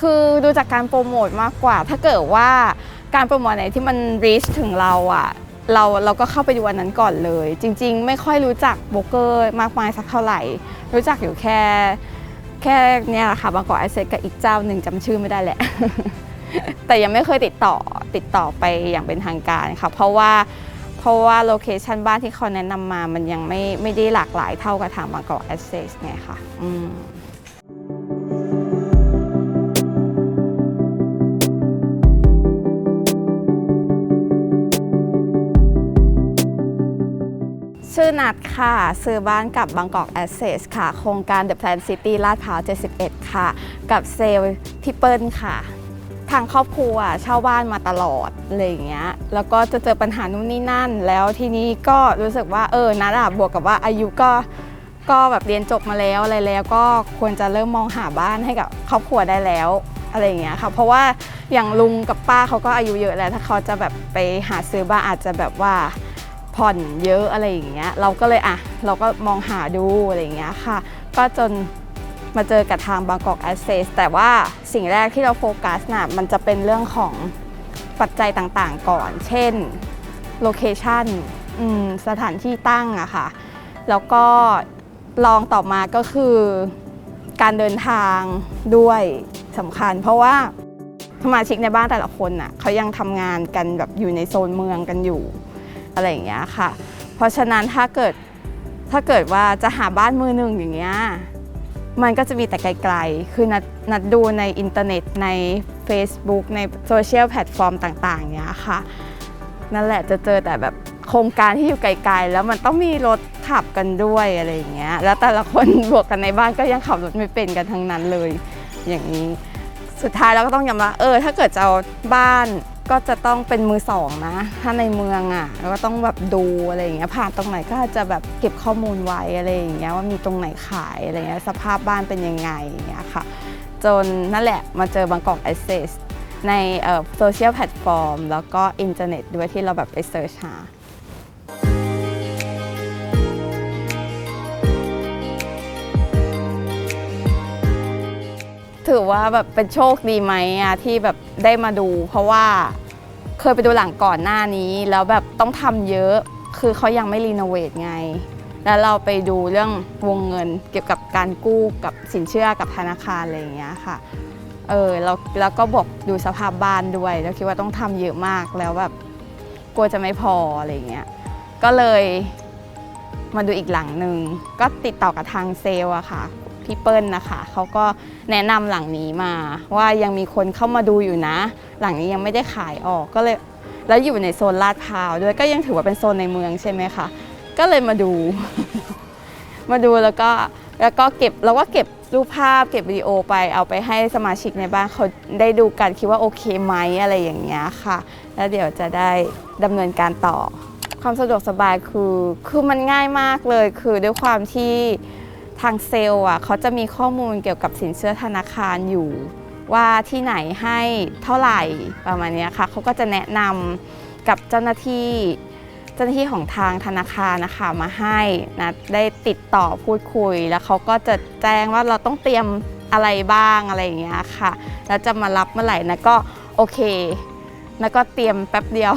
คือดูจากการโปรโมทมากกว่า ถ้าเกิดว่าการโปรโมทไหนที่มัน reach ถึงเราอะเราเราก็เข้าไปดูอันนั้นก่อนเลย จริง ๆ ไม่ค่อยรู้จักโบรกเกอร์มากมายสักเท่าไหร่ รู้จักอยู่แค่แค่เนี่ยแหละค่ะบางกอกแอสเซทกับอีกเจ้าหนึ่งจำชื่อไม่ได้แหละ แต่ยังไม่เคยติดต่อติดต่อไปอย่างเป็นทางการค่ะ เพราะว่าเพราะว่าโลเคชันบ้านที่เขาแนะนำมามันยังไม่ไม่ได้หลากหลายเท่ากับทางบางกอกแอสเซทไงค่ะอืม ชื่อนัดค่ะ ซื้อบ้านกับบางกอกแอสเซสค่ะ โครงการ The Plan City ลาดพร้าว 71 ค่ะ กับเซลล์พี่เปิ้ลค่ะ ทางครอบครัวเช่าบ้านมาตลอดอะไรอย่างเงี้ย แล้วก็จะเจอปัญหานู่นนี่นั่น แล้วทีนี้ก็รู้สึกว่าเออนัดอะบวกกับว่าอายุก็ก็แบบเรียนจบมาแล้วอะไรแล้วก็ควรจะเริ่มมองหาบ้านให้กับครอบครัวได้แล้วอะไรอย่างเงี้ยค่ะ เพราะว่าอย่างลุงกับป้าเขาก็อายุเยอะแล้ว ถ้าเขาจะแบบไปหาซื้อบ้านอาจจะแบบว่า ผ่อนเยอะอะไรอย่างเงี้ยเราก็เลยอะเราก็มองหาดูอะไรอย่างเงี้ยค่ะ ก็จนมาเจอกับทางบางกอกแอสเซสแต่ว่าสิ่งแรกที่เราโฟกัสน่ะมันจะเป็นเรื่องของปัจจัยต่างๆก่อน เช่นโลเคชันสถานที่ตั้งอะค่ะ แล้วก็ลองต่อมาก็คือการเดินทางด้วยสำคัญ เพราะว่าสมาชิกในบ้านแต่ละคนน่ะเขายังทำงานกันแบบอยู่ในโซนเมืองกันอยู่ อะไรอย่างเงี้ยค่ะ เพราะฉะนั้นถ้าเกิดถ้าเกิดว่าจะหาบ้านมือหนึ่งอย่างเงี้ยมันก็จะมีแต่ไกลๆ คือนัดนัดดูในอินเทอร์เน็ตใน Facebook ในโซเชียลแพลตฟอร์มต่างๆเงี้ยค่ะ นั่นแหละจะเจอแต่แบบโครงการที่อยู่ไกลๆ แล้วมันต้องมีรถขับกันด้วยอะไรอย่างเงี้ย แล้วแต่ละคนบวกกันในบ้านก็ยังขับรถไม่เป็นกันทั้งนั้นเลย อย่างนี้ สุดท้ายเราก็ต้องยอมรับเออ ถ้าเกิดจะเอาบ้าน ก็จะต้องเป็นมือสองนะ ถ้าในเมืองอะเราก็ต้องแบบดูอะไรอย่างเงี้ยผ่านตรงไหนก็จะแบบเก็บข้อมูลไว้อะไรอย่างเงี้ยว่ามีตรงไหนขายอะไรเงี้ยสภาพบ้านเป็นยังไงอย่างเงี้ยค่ะ จนนั่นแหละมาเจอบางกอก a อ s เซสในโซเชียลแพลตฟอร์มแล้วก็อินเทอร์เน็ตด้วยที่เราแบบไปเซิร์ชหา ถือว่าแบบเป็นโชคดีไหมอะที่แบบได้มาดู เพราะว่าเคยไปดูหลังก่อนหน้านี้แล้วแบบต้องทำเยอะ คือเขายังไม่รีโนเวทไง แล้วเราไปดูเรื่องวงเงินเกี่ยวกับการกู้กับสินเชื่อกับธนาคารอะไรอย่างเงี้ยค่ะเออแล้วแล้วก็บอกดูสภาพบ้านด้วย แล้วคิดว่าต้องทำเยอะมากแล้วแบบกลัวจะไม่พออะไรอย่างเงี้ยก็เลยมาดูอีกหลังหนึ่งก็ติดต่อกับทางเซลล์อะค่ะ พี่เปิ้ลนะคะเขาก็แนะนำหลังนี้มา ว่ายังมีคนเข้ามาดูอยู่นะ หลังนี้ยังไม่ได้ขายออกก็เลยแล้วอยู่ในโซนลาดพร้าวด้วยก็ยังถือว่าเป็นโซนในเมืองใช่ไหมคะก็เลยมาดู มาดูแล้วก็แล้วก็เก็บเราก็เก็บรูปภาพเก็บวิดีโอไปเอาไปให้สมาชิกในบ้านเขาได้ดูกันคิดว่าโอเคไหมอะไรอย่างเงี้ยค่ะ แล้วเดี๋ยวจะได้ดำเนินการต่อ ความสะดวกสบายคือคือมันง่ายมากเลย คือด้วยความที่ ทางเซลล์อะเขาจะมีข้อมูลเกี่ยวกับสินเชื่อธนาคารอยู่ ว่าที่ไหนให้เท่าไหร่ประมาณนี้ค่ะเขาก็จะแนะนำกับเจ้าหน้าที่เจ้าหน้าที่ของทางธนาคารนะคะมาให้นะได้ติดต่อพูดคุย แล้วเขาก็จะแจ้งว่าเราต้องเตรียมอะไรบ้างอะไรอย่างเงี้ยค่ะ แล้วจะมารับเมื่อไหร่นะก็โอเคแล้วก็เตรียมแป๊บเดียว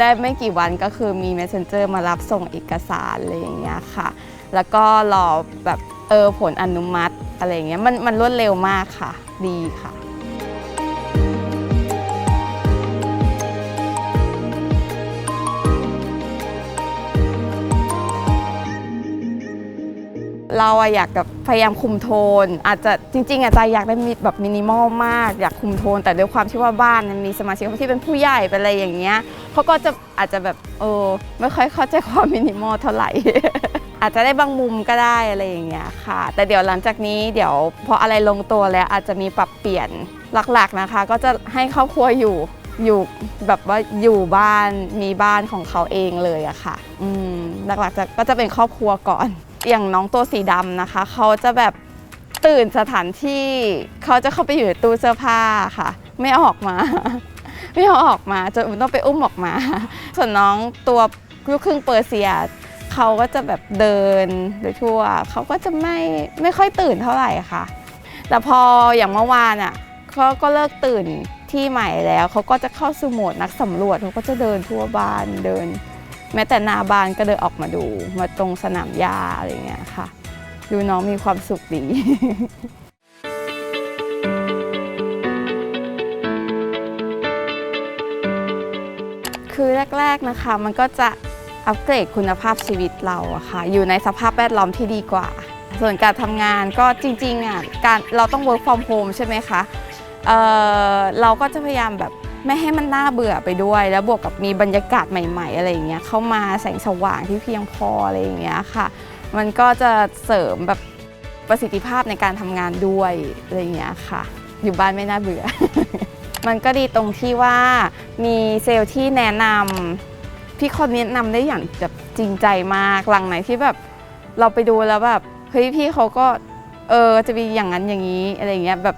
ได้ไม่กี่วันก็คือมี messenger มารับส่งเอกสารอะไรอย่างเงี้ยค่ะ แล้วก็รอแบบเออผลอนุมัติอะไรเงี้ยมันมันรวดเร็วมากค่ะ ดีค่ะ เราอะอยากแบบพยายามคุมโทน อาจจะจริง ๆอาจจะอยากได้มีแบบมินิมอลมาก อยากคุมโทน แต่ด้วยความที่ว่าบ้านมันมีสมาชิกที่เป็นผู้ใหญ่เป็นอะไรอย่างเงี้ยเขาก็จะอาจจะแบบเออไม่ค่อยเข้าใจความมินิมอลเท่าไหร่ อาจจะได้บางมุมก็ได้อะไรอย่างเงี้ยค่ะ แต่เดี๋ยวหลังจากนี้เดี๋ยวพออะไรลงตัวแล้วอาจจะมีปรับเปลี่ยนหลักๆนะคะ ก็จะให้ครอบครัวอยู่อยู่แบบว่าอยู่บ้านมีบ้านของเขาเองเลยอะค่ะ อืมหลักๆจะก็จะเป็นครอบครัวก่อน อย่างน้องตัวสีดำนะคะ เขาจะแบบตื่นสถานที่เขาจะเข้าไปอยู่ในตู้เสื้อผ้าค่ะ ไม่ออกมา ไม่ออกมาจนอุ่นต้องไปอุ้มออกมา ส่วนน้องตัวลูกครึ่งเปอร์เซีย เขาก็จะแบบเดินโดยทั่ว เขาก็จะไม่ไม่ค่อยตื่นเท่าไหร่ค่ะ แต่พออย่างเมื่อวานอะเขาก็เลิกตื่นที่ใหม่แล้ว เขาก็จะเข้าสู่โหมดนักสำรวจเขาก็จะเดินทั่วบ้านเดิน แม้แต่นาบ้านก็เดินออกมาดู มาตรงสนามหญ้าอะไรเงี้ยค่ะ ดูน้องมีความสุขดีคือแรก ๆนะคะมันก็จะ อัปเกรดคุณภาพชีวิตเราอะค่ะ อยู่ในสภาพแวดล้อมที่ดีกว่า ส่วนการทำงานก็จริงๆอะการเราต้อง work from home ใช่ไหมคะเเราก็จะพยายามแบบไม่ให้มันน่าเบื่อไปด้วย แล้วบวกกับมีบรรยากาศใหม่ๆ อะไรอย่างเงี้ยเข้ามาแสงสว่างที่เพียงพออะไรอย่างเงี้ยค่ะ มันก็จะเสริมแบบประสิทธิภาพในการทำงานด้วยอะไรอย่างเงี้ยค่ะ อยู่บ้านไม่น่าเบื่อ มันก็ดีตรงที่ว่ามีเซลล์ที่แนะนำ พี่คนแนะนำได้อย่างแบบจริงใจมากหลังไหนที่แบบเราไปดูแล้วแบบเฮ้ยพี่เขาก็เออจะมีอย่างนั้นอย่างนี้อะไรอย่างเงี้ยแบบ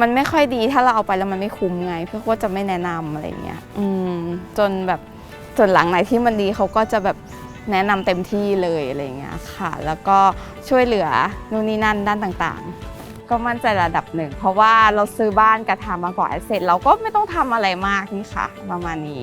มันไม่ค่อยดีถ้าเราเอาไปแล้วมันไม่คุ้มไง เพี่เขาก็จะไม่แนะนำอะไรเงี้ยอืมจนแบบส่วนหลังไหนที่มันดีเขาก็จะแบบแนะนำเต็มที่เลยอะไรเงี้ยค่ะ แล้วก็ช่วยเหลือนู่นนี่นั่นด้านต่างๆ ก็มั่นใจระดับหนึ่ง เพราะว่าเราซื้อบ้านกระทำมาก่อนเสร็จเราก็ไม่ต้องทำอะไรมากนี่ค่ะ ประมาณนี้